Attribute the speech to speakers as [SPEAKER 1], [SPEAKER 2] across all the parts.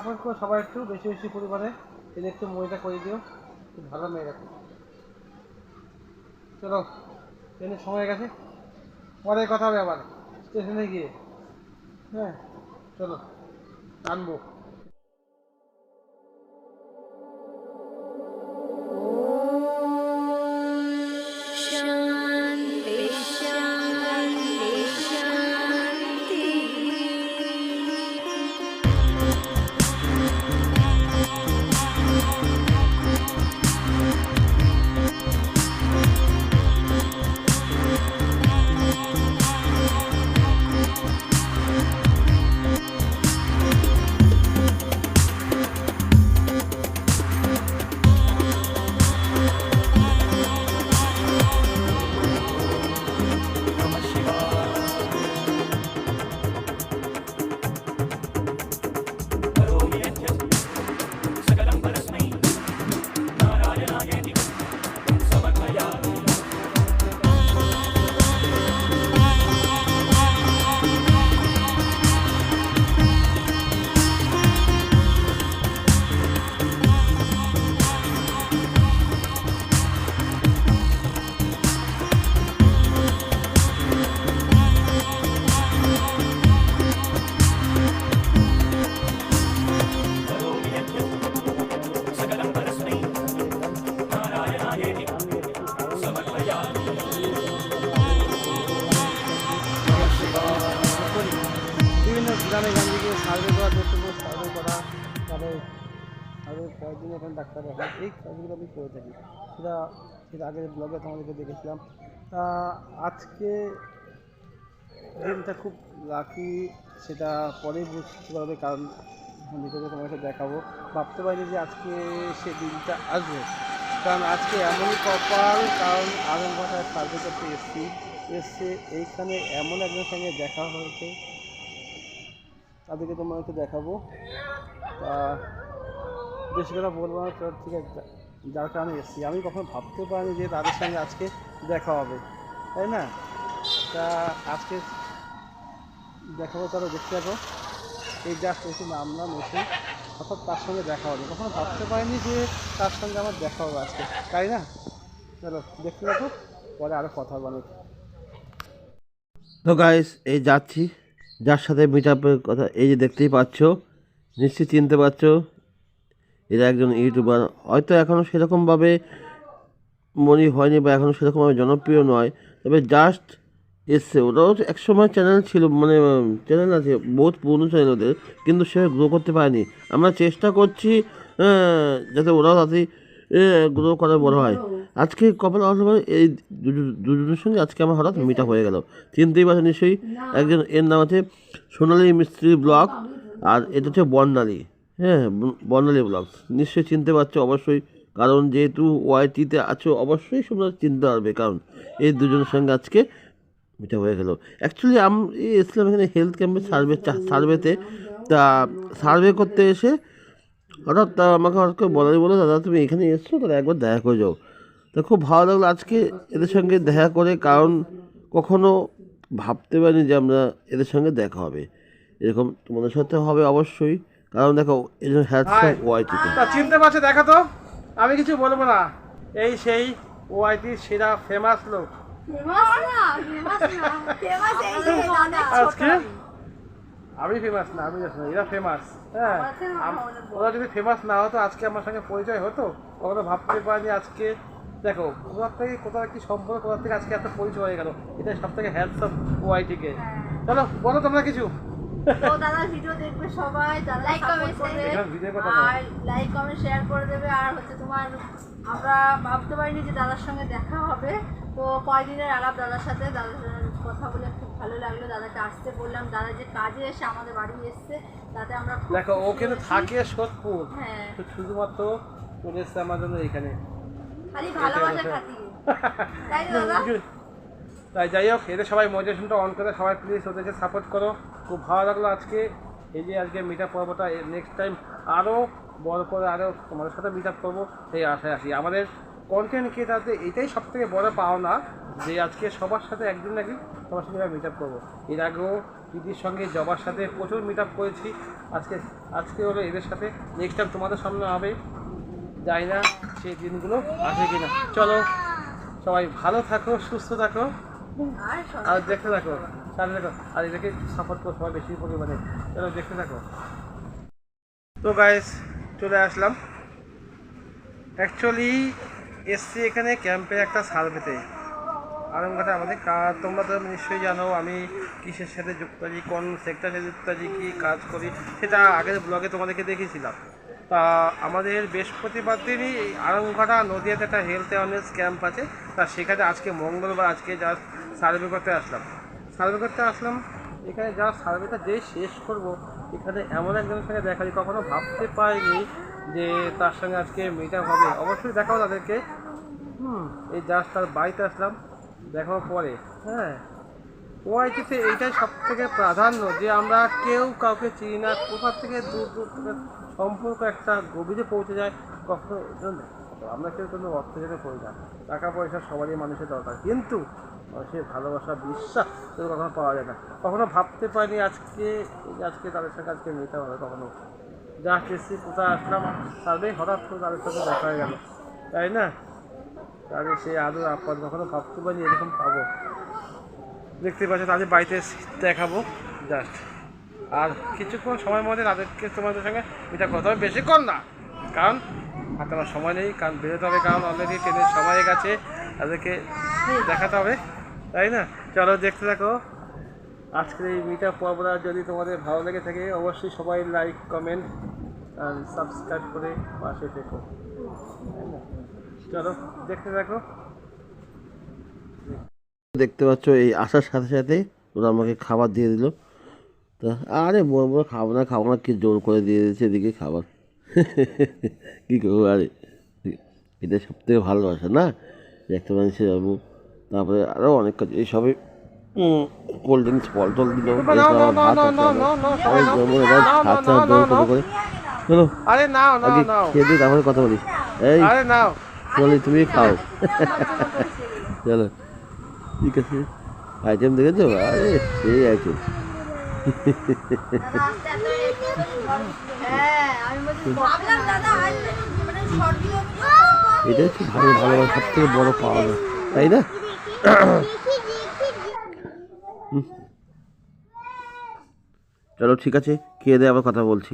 [SPEAKER 1] Support করো সবাই একটু বেশি বেশি পরিমাণে এদের একটু মজা করে দিও। খুব ভালো মেয়ে দেখো চলো ট্রেনের সময় গেছে। পরে কথা হবে আবার। স্টেশনে গিয়ে। হ্যাঁ চলো, আনব। কয়েকদিন এখানে ডাক্তার দেখা এই কাজগুলো আমি করে থাকি। সেটা সেটা আগের ব্লগে তোমাদেরকে দেখেছিলাম। তা আজকে দিনটা খুব লাকি সেটা পরেই বুঝতে পারবে কারণ নিজেকে তোমাকে দেখাবো। ভাবতে পারিনি যে আজকে সে দিনটা আসবে। কারণ আজকে এমনই কপাল, কারণ আগুন ভাষায় সার্ভে করতে এসেছি। এসছে এইখানে এমন একজনের সঙ্গে দেখা হয়েছে। তাদেরকে তোমাকে দেখাবো। তা বেশি কথা বলব না তোর ঠিক আছে যার কারণে এসেছি। আমি কখনো ভাবতে পারিনি যে তাদের সঙ্গে আজকে দেখা হবে, তাই না? তা আজকে দেখাবো তারা দেখতে যাব এই জাস্ট এসে নামলাম, এসে অর্থাৎ তার সঙ্গে দেখা হবে। কখনো ভাবতে পারিনি যে তার সঙ্গে আমার দেখা হবে আজকে, তাই না? চলো, দেখতে যাব পরে আরও কথা বলো
[SPEAKER 2] তো গাইস এই যাচ্ছি, যার সাথে মিট আপের কথা, এই যে দেখতেই পাচ্ছ, নিশ্চয়ই চিনতে পারছ এরা একজন ইউটিউবার। হয়তো এখনও সেরকমভাবে মনে হয়নি বা এখনও সেরকমভাবে জনপ্রিয় নয় তবে জাস্ট এসছে। ওরাও তো একসময় চ্যানেল ছিল মানে চ্যানেল আছে বহুত পুরনো চ্যানেল ওদের কিন্তু সে গ্রো করতে পারেনি। আমরা চেষ্টা করছি যাতে ওরাও তাড়াতাড়ি গ্রো করে বড় হয়। আজকে কপাল করে এই দুজন- দুজনের সঙ্গে আজকে আমার হঠাৎ মিট হয়ে গেল। চিনতেই পারছেন নিশ্চয়ই একজন এর নাম আছে সোনালী মিস্ত্রি ব্লগ আর এটা হচ্ছে বর্ণালী। হ্যাঁ বর্ণালী ব্লগ নিশ্চয়ই চিনতে পারছ অবশ্যই, কারণ যেহেতু ওয়াইটিতে আছো অবশ্যই তোমরা চিনতে পারবে, কারণ এই দুজনের সঙ্গে আজকে মিটা হয়ে গেল। অ্যাকচুয়ালি আমি এসলাম এখানে হেলথ ক্যাম্পের সার্ভে সার্ভেতে তা সার্ভে করতে এসে হঠাৎ তা আমাকে হঠাৎ করে বলাই বলো দাদা, তুমি এখানে এসছো, তাহলে একবার দেখা করে যাও। তা খুব ভালো লাগল আজকে এদের সঙ্গে দেখা করে, কারণ কখনো ভাবতে পারিনি যে আমরা এদের সঙ্গে দেখা হবে। এরকম তোমাদের সাথে হবে অবশ্যই। কারণ দেখো এই জন্য হ্যাটসঅ্যাপ ওয়াইটিতে
[SPEAKER 1] তা। চিনতে পারছ দেখা তো। আমি কিছু বলব না। এই সেই ওআইটির সেরা ফেমাস লোক। আজকে? আমি ফেমাস না আমি জানি না, এরা ফেমাস হ্যাঁ আম- ওরা যদি ফেমাস না হতো আজকে আমার সঙ্গে পরিচয় হতো? কখনো ভাবতে পারিনি আজকে। দেখো কোথার থেকে কোথাও একটি সম্পর্ক কোথার থেকে আজকে এত পরিচয় হয়ে গেল? এটা সব থেকে হ্যান্ডসাম ওআইটিকে চলো বলো তোমরা কিছু।
[SPEAKER 3] তো দাদা ভিডিও দেখবে সবাই দাদা করবে। আর লাইক কমেন্ট শেয়ার করে দেবে। আর হচ্ছে তোমার আমরা ভাবতে পারিনি যে দাদার সঙ্গে দেখা হবে। তো কয়দিনের আলাপ দাদার সাথে দাদার কথা বলে খুব ভালো লাগল। দাদাকে আসতে বললাম দাদা যে কাজে এসে আমাদের বাড়ি এসছে তাতে আমরা
[SPEAKER 1] দেখো থাকে সোদপুর।
[SPEAKER 3] হ্যাঁ।
[SPEAKER 1] শুধুমাত্র চলে এসছে আমার জন্য এখানে।
[SPEAKER 3] খালি ভালোবাসা তাই তো দাদা?
[SPEAKER 1] তাই যাই হোক, এদের সবাই মোটিভেশনটা অন করে, সবাই প্লিজ ওদেরকে সাপোর্ট করো। খুব ভালো লাগল আজকে। এই যে আজকে মিট আপ পর্বটা নেক্সট টাইম আরও বড় করে আরও তোমাদের সাথে মিট আপ করব এই আশায় আসি আমাদের কন্টেন্ট ক্রিয়েটারদের এটাই সব থেকে বড় পাওনা, যে আজকে সবার সাথে একদিন নাকি সবার সাথে মিট আপ করব। এর আগেও দিদির সঙ্গে জবার সাথে প্রচুর মিট আপ করেছি। আজকে আজকে হলো এদের সাথে। নেক্সট টাইম তোমাদের সামনে হবে। যাই না সেই দিনগুলো আসে কিনা। চলো, সবাই ভালো থাকো, সুস্থ থাকো।
[SPEAKER 3] আর
[SPEAKER 1] দেখতে থাকো সাথে থাকো আর এটাকে সাপোর্ট করো, সবাই বেশি পরিমাণে চলো দেখতে থাকো। তো গাইস চলে আসলাম। অ্যাকচুয়ালি এসছি এখানে ক্যাম্পে একটা সার্ভেতে আরামঘাটে আমাদের তোমরা তো নিশ্চয়ই জানো, আমি কিসের সাথে যুক্ত আছি, কোন সেক্টরের যুক্ত আছি, কী কাজ করি, সেটা আগের ব্লগে তোমাদেরকে দেখিয়েছিলাম। তা আমাদের বৃহস্পতিবার দিনই আরামঘাটা নদীয়াতে একটা হেলথ অ্যাওয়ারনেস ক্যাম্প আছে। তা সেখানে আজকে মঙ্গলবার, আজকে যা সার্ভে করতে আসলাম। সার্ভে করতে আসলাম। এখানে যা সার্ভেটা যেই শেষ করব, এখানে এমন একজনের সঙ্গে দেখা যায় কখনো ভাবতে পারিনি যে তার সঙ্গে আজকে মিট হবে। অবশ্যই দেখাও তাদেরকে। হুম, এই জাস্ট তার বাড়িতে আসলাম। দেখার পরে। হ্যাঁ ওআইটিতে এইটাই সব থেকে প্রাধান্য যে আমরা কেউ কাউকে চিনি না, কোথা থেকে দূর দূর থেকে সম্পর্ক একটা গভীরে পৌঁছে যায়, কখনো আমরা কেউ কোনো অর্থ জেনে করি না। টাকা পয়সা সবারই মানুষের দরকার। কিন্তু মানুষের ভালোবাসা, বিশ্বাস সেটা কখনো পাওয়া যায় না। কখনো ভাবতে পারিনি আজকে আজকে তাদের সঙ্গে আজকে মেয়েটা হবে, কখনো। যা এসেছি কোথায় আসলাম তাহলে হঠাৎ করে তাদের সাথে দেখা হয়ে গেল। তাই না? তাহলে সেই আদর আপাত কখনো ভাবতে পারিনি, এরকম পাবো। দেখতে পাচ্ছি তাদের বাড়িতে দেখাবো। জাস্ট। আর কিছুক্ষণ সময় মধ্যে তাদেরকে তোমাদের সঙ্গে এটা কথা হবে বেশিক্ষণ না। কারণ হাতে আমার সময় নেই, কারণ বেরোতে হবে, কারণ অলরেডি ট্রেনের সময় গেছে। তাদেরকে দেখাতে হবে। তাই না? চলো দেখতে থাকো। আজকের এই মিটা পর্বটা যদি তোমাদের ভালো লেগে থাকে, অবশ্যই সবাই লাইক কমেন্ট আর সাবস্ক্রাইব করে পাশে না? চলো দেখতে থাকো।
[SPEAKER 2] দেখতে পাচ্ছ, এই আসার সাথে সাথে ওরা আমাকে খাবার দিয়ে দিল। তা, আরে বলব খাব না খাব না, কি জোর করে দিয়ে দিয়েছে এদিকে খাবার। কী করব, আরে? এটা সব থেকে ভালোবাসা, না? একটা মানুষের তারপরে আরও অনেক কাজ এইসবই। কোল্ড ড্রিঙ্কস ফল টল দিল। করে চলো।
[SPEAKER 1] আরে নাও নাও
[SPEAKER 2] খেয়ে দিয়ে তারপরে কথা বলি। এই
[SPEAKER 1] আরে নাও
[SPEAKER 2] বলি তুমি খাও। চলো। ঠিক আছে। আইটেম দেখেছ? আরে সেই আইটেম
[SPEAKER 3] হ্যাঁ
[SPEAKER 4] ভিডিও
[SPEAKER 2] এটা হচ্ছে ভালো ভালো সব থেকে বড় পাওয়া যায় তাই না? চলো ঠিক আছে খেয়ে দিয়ে আবার কথা বলছি।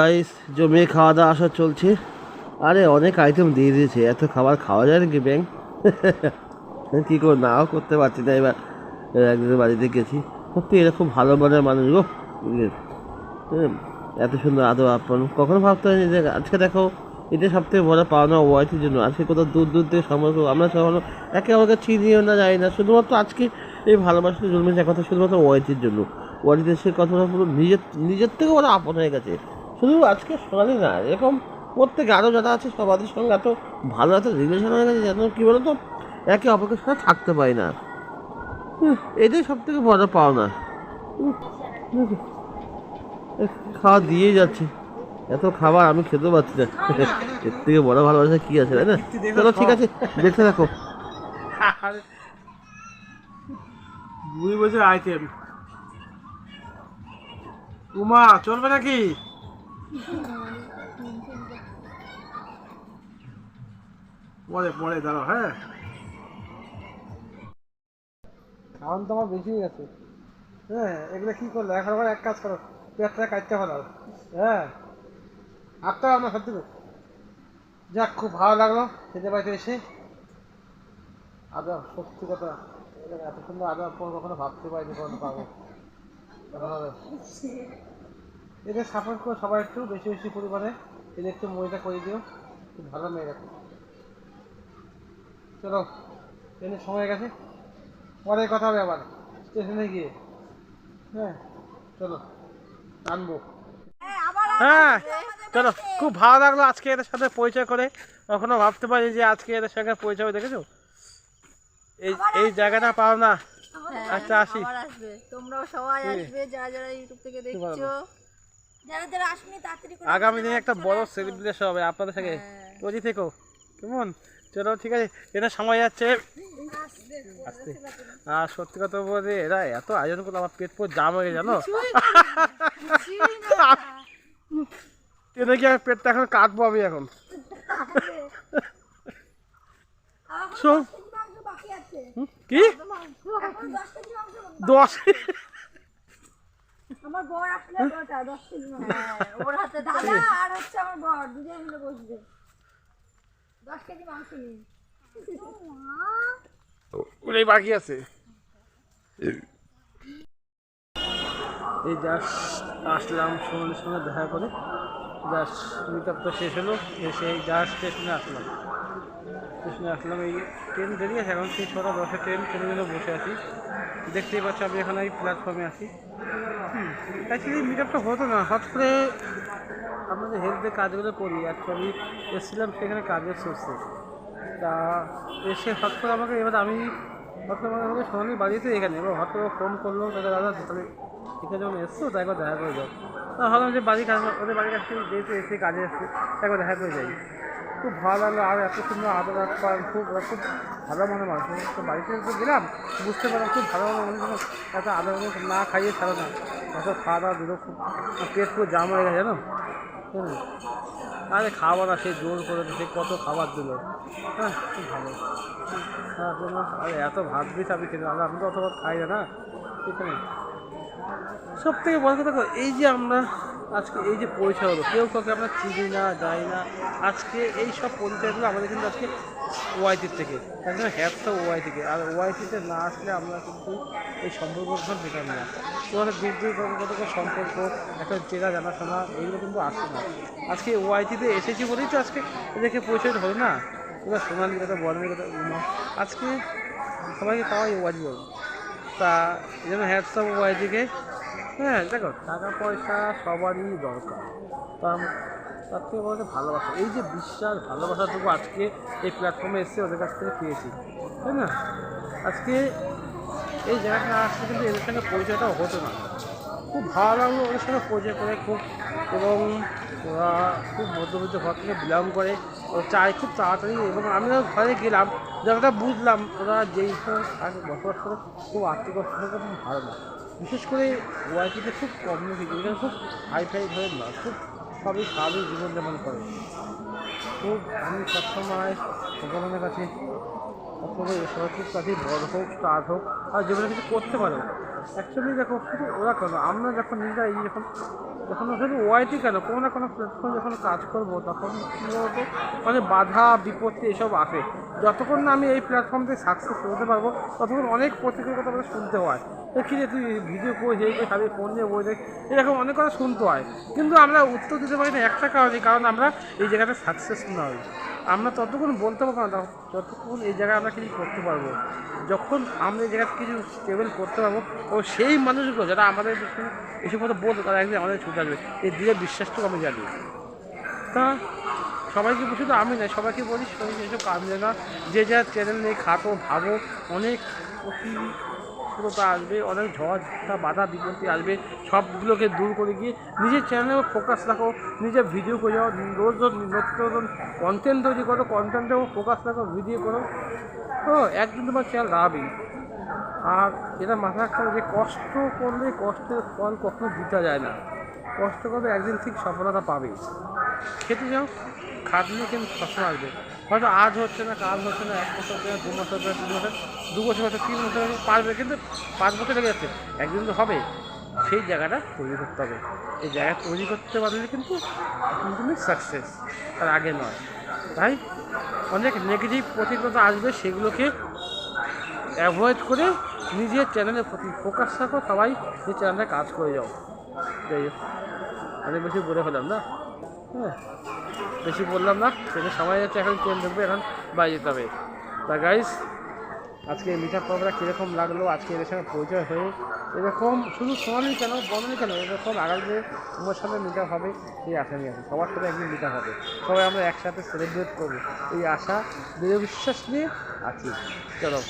[SPEAKER 2] গাইস জমিয়ে খাওয়া দাওয়া আসা চলছে আরে অনেক আইটেম দিয়ে দিয়েছে এত খাবার খাওয়া যায় নাকি ব্যাংক কী করে নাও করতে পারছি না এবার একদিনের বাড়িতে গেছি সত্যি এরকম ভালো মনের মানুষ গো? এত সুন্দর আদৌ আপন কখনো ভাবতে হয়নি যে আজকে দেখো এটা সব থেকে বড় পাওনা ওয়াইটির জন্য আজকে কোথাও দূর দূর থেকে সম্পর্ক আমরা কখনো একে আমাকে চিনিও না যাই না শুধুমাত্র আজকে এই ভালোবাসাটা জন্মেছে কথা শুধুমাত্র ওয়াইটির জন্য ওয়াইটিতে সে কথাটা পুরো নিজের নিজের থেকে ওরা আপন হয়ে গেছে শুধু আজকে সোনালি না এরকম প্রত্যেক আরও যারা আছে সবাদের সঙ্গে এত ভালো একটা রিলেশন হয়ে গেছে যেন কী বলতো একে অপরের সাথে থাকতে পারি না। এটাই সব থেকে বড় পাওনা। খাওয়া দিয়ে যাচ্ছে। এত খাবার আমি খেতে পারছি না। এর থেকে বড় ভালোবাসা কি আছে তাই না? চলো ঠিক আছে দেখতে দেখো
[SPEAKER 1] দুই বছর আইটেম। উমা চলবে নাকি? পরে পরে দাঁড়াও হ্যাঁ। খাওয়ান তো আমার বেশি গেছে। হ্যাঁ এগুলো কি করল? এখন আবার এক কাজ করো পেটটা কাটতে ফেলাও হ্যাঁ। আটটা আমরা সত্যি। যাক খুব ভালো লাগল। খেতে পাইতে এসে। আদা সত্যি কথা। এত সুন্দর আদা কখনো ভাবতে পারিনি কখনো পাবো। এদের সাপোর্ট করো সবাই একটু বেশি বেশি পরিমাণে। এদের একটু মহিলা করে দিও। খুব ভালো মেয়ে দেখো। চলো ট্রেনের সময় গেছে। পরে কথা হবে আবার। স্টেশনে গিয়ে। হ্যাঁ চলো। টানবো হ্যাঁ চলো। খুব ভালো লাগল আজকে এদের সাথে পরিচয় করে। কখনো ভাবতে পারি যে আজকে এদের সঙ্গে পরিচয় হবে, দেখেছ? এই এই জায়গাটা পাও না
[SPEAKER 3] হ্যাঁ,
[SPEAKER 1] আচ্ছা, আসি।
[SPEAKER 3] তোমরাও সবাই আসবে যারা যারা ইউটিউব থেকে দেখছ।
[SPEAKER 4] যারা যারা আসেনি তাড়াতাড়ি করে
[SPEAKER 1] আগামী দিনে একটা বড় সেলিব্রেশন হবে আপনাদের সঙ্গে।
[SPEAKER 3] হ্যাঁ।
[SPEAKER 1] তৈরি থেকো। কেমন? চলো ঠিক আছে। এটা সময় যাচ্ছে। আসতে আর সত্যি কথা বলতে এরা এত আয়োজন করল আমার পেট পুরো জাম হয়ে জানো ট্রেনে কি আমার পেটটা এখন কাটবো আমি এখন? কি?
[SPEAKER 4] দশ আমার বর আসলে ওটা দশ কেজি
[SPEAKER 3] হ্যাঁ, ওর হাতে
[SPEAKER 4] দাদা আর হচ্ছে আমার বর দুজন মিলে বসবে। দশ কেজি মাংস নিয়ে।
[SPEAKER 1] ওটাই বাকি আছে। এই জাস্ট আসলাম সোনালির সঙ্গে দেখা করে। জাস্ট মিটআপটা শেষ হলো এসে এই জাস্ট স্টেশনে আসলাম। স্টেশনে আসলাম। এই ট্রেন দেরি আছে এখন সেই ছটা দশে ট্রেন ট্রেনের জন্য বসে আছি। দেখতেই পাচ্ছি আমি এখন এই প্ল্যাটফর্মে আছি। অ্যাকচুয়ালি মিট আপটা হতো না, হঠাৎ করে আমরা যে হেলথের কাজগুলো করি অ্যাকচুয়ালি এসেছিলাম সেখানে কাজের সোর্সে তা এসে হঠাৎ করে আমাকে এবার আমি হঠাৎ করে আমাকে সোনালি, বাড়িতে এখানে। এবার হঠাৎ করে ফোন করল তাকে দাদা, তাহলে এখানে যখন এসছো তাই একবার দেখা করে যাও। তা ভাবলাম যে বাড়ির কাজ ওদের বাড়ির কাছ থেকে যেহেতু এসে কাজে এসছে তাই একবার দেখা করে যাই। খুব ভালো লাগল আর এত সুন্দর আদর রাখবার খুব খুব ভালো মনে মানুষ তো বাড়িতে তো গেলাম, বুঝতে পারলাম খুব ভালো মনে মানুষ এত আদর না খাইয়ে ছাড়ো না। এত খাওয়া দাওয়া দিল খুব পেট পুরো জাম হয়ে গেছে, জানো? আরে খাবার না সে জোর করে সে কত খাবার দিল। হ্যাঁ খুব ভালো। হ্যাঁ আরে এত ভাত দিস আমি খেতে আমি তো অত ভাত খাই না ঠিক সব থেকে বড় কথা এই যে আমরা আজকে এই যে পরিচয় হলো কেউ কাউকে আমরা চিনি না যাই না। আজকে এই সব পরিচয়গুলো আমাদের কিন্তু আজকে ওয়াইটির থেকে তার জন্য হ্যাপটা ওয়াই থেকে আর ওয়াইটিতে না আসলে আমরা কিন্তু এই সম্পর্কগুলো পেতাম না। তোমাদের দূর দূর কত সম্পর্ক, একটা চেনা জানাশোনা এইগুলো কিন্তু আসছে না। আজকে ওয়াইটিতে এসেছি বলেই তো আজকে এদেরকে পরিচয় হলো না। এবার সোনালি কথা বর্ণের কথা আজকে সবাইকে পাওয়াই ওয়াইটি তা এই জন্য হ্যাটসঅ্যাপ ওয়াইটিকে হ্যাঁ দেখো টাকা পয়সা সবারই দরকার। কারণ তার থেকে বলতে ভালোবাসা। এই যে বিশ্বাস, ভালোবাসাটুকু আজকে এই প্ল্যাটফর্মে এসে ওদের কাছ থেকে পেয়েছি, তাই না? আজকে এই জায়গাটা না আসলে কিন্তু এদের সঙ্গে পরিচয়টাও হতো না। খুব ভালো লাগল ওদের সঙ্গে পরিচয় করে, খুব এবং ওরা খুব মধ্যবিত্ত ঘর থেকে বিলং করে, ও চায় খুব তাড়াতাড়ি এবং আমিও ঘরে গেলাম, যতটা বুঝলাম ওরা যেই আগে বসবাস করে, খুব আর্থিক অবস্থা খুব ভালো না। বিশেষ করে ওয়াইটিতে খুব কমিউনিটি এখানে খুব হাই ফাই ধরেন না, খুব সবই স্বাভাবিক জীবনযাপন করে। তো আমি সবসময় ভগবানের কাছে কাছে বড় হোক স্টার্ট হোক, আর যেগুলো কিছু করতে পারো। অ্যাকচুয়ালি দেখো, শুধু ওরা কেন? আমরা যখন নিজেরা এই যখন যখন শুধু ওয়াইটি কেন? কোনো না কোনো প্ল্যাটফর্মে যখন কাজ করব, তখন কী বলতো? মানে বাধা, বিপত্তি এসব আসে। যতক্ষণ না আমি এই প্ল্যাটফর্ম থেকে সাকসেস হতে পারব, ততক্ষণ অনেক প্রতিকূলতা আমাদের শুনতে হয়। তো কী রে, তুই ভিডিও করে এই করে খালি ফোন নিয়ে বই দেখ। এরকম অনেক কথা শুনতে হয়। কিন্তু আমরা উত্তর দিতে পারি না একটা কারণে, কারণ আমরা এই জায়গাতে সাকসেস নয়। আমরা ততক্ষণ বলতে পারব না যতক্ষণ এই জায়গায় আমরা কিছু করতে পারব। যখন আমরা এই জায়গায় কিছু স্টেবল করতে পারব, ও সেই মানুষগুলো যারা আমাদের এসব কথা বলতো, তারা একদিন আমাদের ছুটে আসবে। এই দৃঢ় বিশ্বাসটুকু আমি জানি। তা সবাইকে শুধু আমি নয়, সবাইকে বলি সবাই এসব কাজ নেই না যে যা চ্যানেল নেই খাটো, ভাবো, অনেক প্রতিকূলতা আসবে, অনেক ঝড় ঝাপটা বাধা বিপত্তি আসবে, সবগুলোকে দূর করে গিয়ে নিজের চ্যানেলে ফোকাস রাখো, নিজের ভিডিও করে যাও, রোজ রোজ নতুন কন্টেন্ট তৈরি করো কন্টেন্টেও ফোকাস রাখো ভিডিও করো। তো একদিন তোমার চ্যানেল দাঁড়াবেই আর এটা মাথা রাখতে হবে যে কষ্ট করলে কষ্টের ফল কখনো দিতে যায় না। কষ্ট করবে একদিন ঠিক সফলতা পাবে। খেতে যাও খাটলে কিন্তু সবসময় আসবে। হয়তো আজ হচ্ছে না, কাল হচ্ছে না, এক বছর না দু বছর না তিন বছর, দু বছর হচ্ছে, তিন বছর পারবে কিন্তু পাঁচ বছর লেগে যাচ্ছে। একদিন তো হবে, সেই জায়গাটা তৈরি করতে হবে। এই জায়গা তৈরি করতে পারলে কিন্তু তুমি সাকসেস তার আগে নয়। তাই অনেক নেগেটিভ প্রতিকূলতা আসবে, সেগুলোকে অ্যাভয়েড করে নিজের চ্যানেলের প্রতি ফোকাস রাখো, সবাই নিজের চ্যানেলে কাজ করে যাও। যাই অনেক বেশি বলে ফেলাম না? হ্যাঁ বেশি বললাম না ট্রেনের সময় যাচ্ছে, এখন ট্রেন ঢুকবে এখন বাইরে যেতে হবে। তা গাইস আজকে মিট আপ কীরকম লাগল, আজকে এদের সঙ্গে পরিচয় হয়ে, এরকম শুধু সোনালি কেন বনালি কেন, এরকম আগামী তোমার সাথে মিট হবে, এই আশা নিয়ে আছে সবার সাথে একদিন মিট হবে। সবাই আমরা একসাথে সেলিব্রেট করব। এই আশা, দৃঢ় বিশ্বাস নিয়ে আছি। চলো,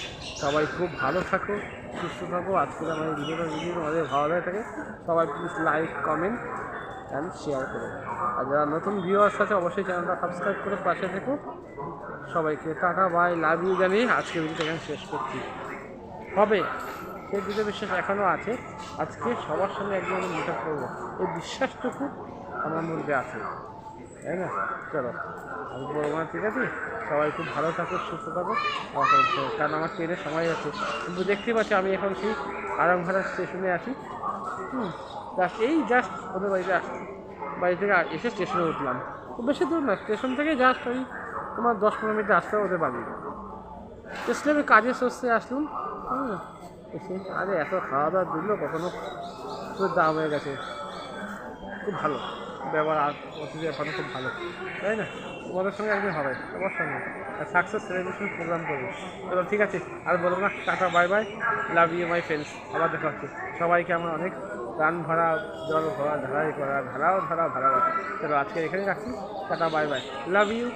[SPEAKER 1] সবাই খুব ভালো থাকো, সুস্থ থাকো। আজকে আমাদের ভিডিওটা ভিডিও তোমাদের ভালো লাগে থাকে, সবাই please like comment and share করো। আর যারা নতুন ভিউয়ার্স আছে, অবশ্যই চ্যানেলটা সাবস্ক্রাইব করে পাশে থেকো। সবাইকে টাটা বাই লাভ ইউ জানিয়ে আজকে ভিডিওটা এখানে শেষ করছি। হবে, সেই দৃঢ় বিশ্বাস এখনও আছে। আজকে সবার সঙ্গে একদিন আমি মিট করব। এই বিশ্বাসটুকু আমার মধ্যে আছে। তাই না? চলো, আমি বলব না, ঠিক আছে? সবাই খুব ভালো থাকো, সুস্থ থাকো। কারণ আমার ট্রেনের সময় আছে। কিন্তু দেখতেই পাচ্ছি, আমি এখন সেই আরামঘাটা স্টেশনে আছি। হুম। জাস্ট এই জাস্ট ওদের বাড়িতে আসছি বাড়ি থেকে এসে স্টেশনে উঠলাম। খুব বেশি দূর না স্টেশন থেকে জাস্ট ওই তোমার দশ পনেরো মিনিট আসতে ওদের বাড়ি। স্টেশনে আমি কাজের সস্তে আসলাম হুম এসে, আরে এত খাওয়া দাওয়া দিল, কখনো খুব দাম হয়ে গেছে। খুব ভালো। ব্যবহার আর অতিথি এখনও খুব ভালো। তাই না? তোমাদের সঙ্গে একদিন হবে, তোমার সঙ্গে। সাকসেস সেলিব্রেশন প্রোগ্রাম করব। চলো, ঠিক আছে। আর বলব না, tata bye bye love you my friends আবার দেখা হচ্ছে। সবাইকে আমার অনেক গান ভরা জল ভরা ধারাই করা ধারাও ধারা ভালোবাসা চলো আজকে এখানে রাখছি। Tata, bye bye. Love you